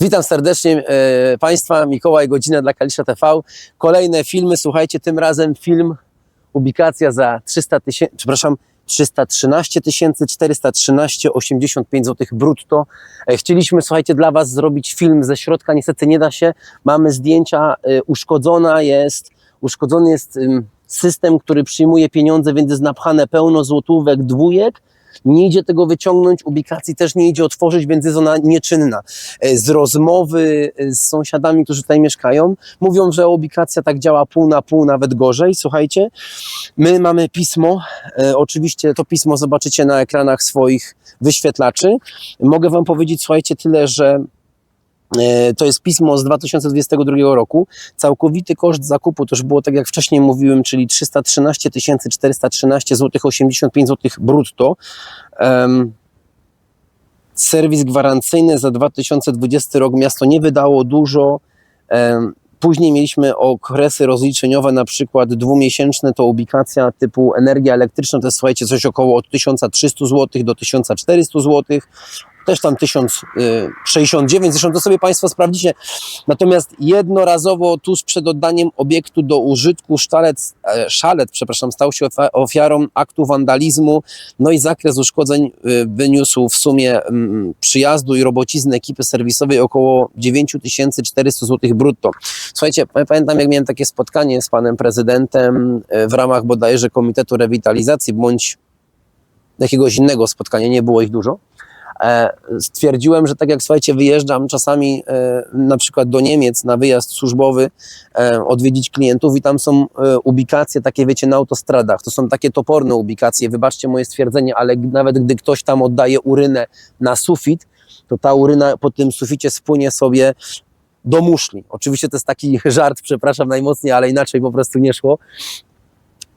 Witam serdecznie e, Państwa, Mikołaj Godzina dla Kalisza TV. Kolejne filmy, słuchajcie, tym razem film Ubikacja za 300 tysięcy, przepraszam, 313 413,85 zł brutto. E, Chcieliśmy, słuchajcie, dla Was zrobić film ze środka, niestety nie da się. Mamy zdjęcia, e, uszkodzona jest, uszkodzony jest system, który przyjmuje pieniądze, więc jest napchane pełno złotówek, dwójek. Nie idzie tego wyciągnąć, ubikacji też nie idzie otworzyć, więc jest ona nieczynna. E, Z rozmowy e, z sąsiadami, którzy tutaj mieszkają, mówią, że ubikacja tak działa pół na pół, nawet gorzej. Słuchajcie, my mamy pismo, e, oczywiście to pismo zobaczycie na ekranach swoich wyświetlaczy. Mogę Wam powiedzieć, słuchajcie, tyle, że To jest pismo z 2022 roku. Całkowity koszt zakupu to już było tak jak wcześniej mówiłem, czyli 313 413 zł 85 zł brutto. Em, serwis gwarancyjny za 2020 rok miasto nie wydało dużo. Em, Później mieliśmy okresy rozliczeniowe, na przykład dwumiesięczne to ubikacja typu energia elektryczna, to jest słuchajcie coś około od 1300 zł do 1400 zł też tam 1069, zresztą to sobie Państwo sprawdzicie. Natomiast jednorazowo tuż przed oddaniem obiektu do użytku sztalec, e, szalet przepraszam, stał się ofiarą aktu wandalizmu, no i zakres uszkodzeń y, wyniósł w sumie mm, przyjazdu i robocizny ekipy serwisowej około 9400 zł brutto. Słuchajcie, pa- pamiętam jak miałem takie spotkanie z panem prezydentem y, w ramach bodajże Komitetu Rewitalizacji bądź jakiegoś innego spotkania, nie było ich dużo e, stwierdziłem, że tak jak słuchajcie, wyjeżdżam czasami e, na przykład do Niemiec na wyjazd służbowy, e, odwiedzić klientów i tam są e, ubikacje takie, wiecie, na autostradach. To są takie toporne ubikacje. Wybaczcie moje stwierdzenie, ale nawet gdy ktoś tam oddaje urynę na sufit, to ta uryna po tym suficie spłynie sobie do muszli. Oczywiście to jest taki żart, przepraszam najmocniej, ale inaczej po prostu nie szło.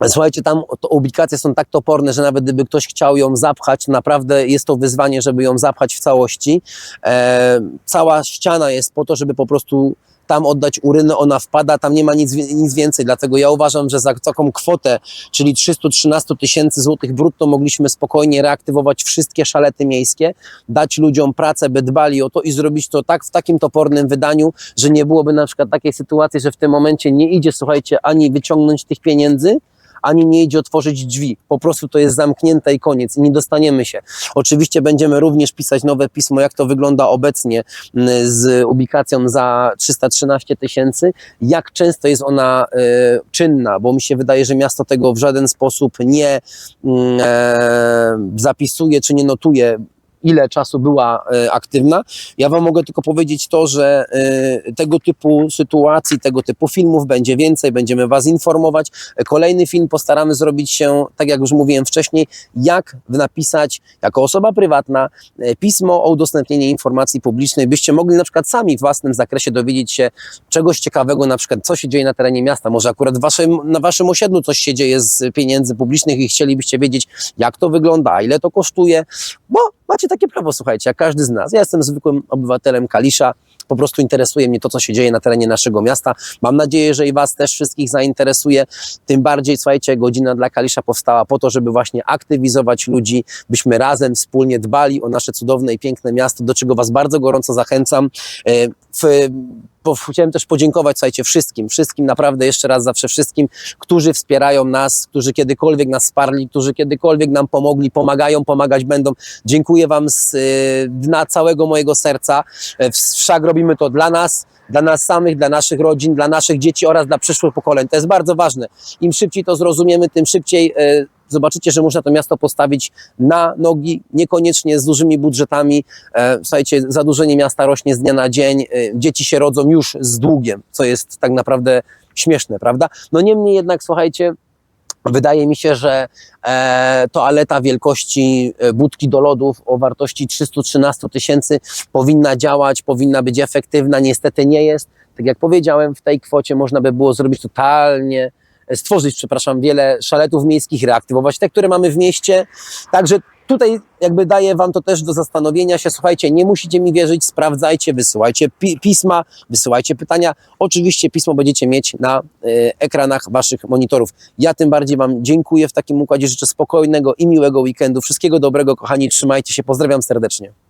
Słuchajcie, tam to ubikacje są tak toporne, że nawet gdyby ktoś chciał ją zapchać, naprawdę jest to wyzwanie, żeby ją zapchać w całości. E, cała ściana jest po to, żeby po prostu tam oddać urynę, ona wpada, tam nie ma nic, nic więcej, dlatego ja uważam, że za taką kwotę, czyli 313 tysięcy złotych brutto mogliśmy spokojnie reaktywować wszystkie szalety miejskie, dać ludziom pracę, by dbali o to i zrobić to tak w takim topornym wydaniu, że nie byłoby na przykład takiej sytuacji, że w tym momencie nie idzie, słuchajcie, ani wyciągnąć tych pieniędzy, ani nie idzie otworzyć drzwi. Po prostu to jest zamknięte i koniec i nie dostaniemy się. Oczywiście będziemy również pisać nowe pismo, jak to wygląda obecnie mm, z ubikacją za 313 tysięcy, jak często jest ona e, czynna, bo mi się wydaje, że miasto tego w żaden sposób nie e, zapisuje czy nie notuje ile czasu była e, aktywna. Ja Wam mogę tylko powiedzieć to, że e, tego typu sytuacji, tego typu filmów będzie więcej, będziemy Was informować. Kolejny film postaramy zrobić się, tak jak już mówiłem wcześniej, jak napisać jako osoba prywatna e, pismo o udostępnienie informacji publicznej, byście mogli na przykład sami w własnym zakresie dowiedzieć się czegoś ciekawego, na przykład co się dzieje na terenie miasta, może akurat waszym, na Waszym osiedlu coś się dzieje z pieniędzy publicznych i chcielibyście wiedzieć, jak to wygląda, ile to kosztuje, bo macie takie prawo, słuchajcie, jak każdy z nas. Ja jestem zwykłym obywatelem Kalisza, po prostu interesuje mnie to, co się dzieje na terenie naszego miasta. Mam nadzieję, że i Was też wszystkich zainteresuje. Tym bardziej, słuchajcie, godzina dla Kalisza powstała po to, żeby właśnie aktywizować ludzi, byśmy razem, wspólnie dbali o nasze cudowne i piękne miasto, do czego Was bardzo gorąco zachęcam. Chciałem też podziękować, słuchajcie, wszystkim, wszystkim, naprawdę jeszcze raz zawsze wszystkim, którzy wspierają nas, którzy kiedykolwiek nas wsparli, którzy kiedykolwiek nam pomogli, pomagają, pomagać będą. Dziękuję Wam z y, dna całego mojego serca. E, Wszak robimy to dla nas, dla nas samych, dla naszych rodzin, dla naszych dzieci oraz dla przyszłych pokoleń. To jest bardzo ważne. Im szybciej to zrozumiemy, tym szybciej e, zobaczycie, że można to miasto postawić na nogi, niekoniecznie z dużymi budżetami. E, Słuchajcie, zadłużenie miasta rośnie z dnia na dzień, e, dzieci się rodzą już z długiem, co jest tak naprawdę śmieszne, prawda? No niemniej jednak, słuchajcie, Wydaje mi się, że e, toaleta wielkości e, budki do lodów o wartości 313 tysięcy powinna działać, powinna być efektywna. Niestety nie jest. Tak jak powiedziałem, w tej kwocie można by było zrobić totalnie, stworzyć, przepraszam, wiele szaletów miejskich, reaktywować te, które mamy w mieście. Także tutaj jakby daję Wam to też do zastanowienia się. Słuchajcie, nie musicie mi wierzyć, sprawdzajcie, wysyłajcie pi pisma, wysyłajcie pytania. Oczywiście pismo będziecie mieć na e, ekranach Waszych monitorów. Ja tym bardziej Wam dziękuję w takim układzie. Życzę spokojnego i miłego weekendu. Wszystkiego dobrego, kochani. Trzymajcie się. Pozdrawiam serdecznie.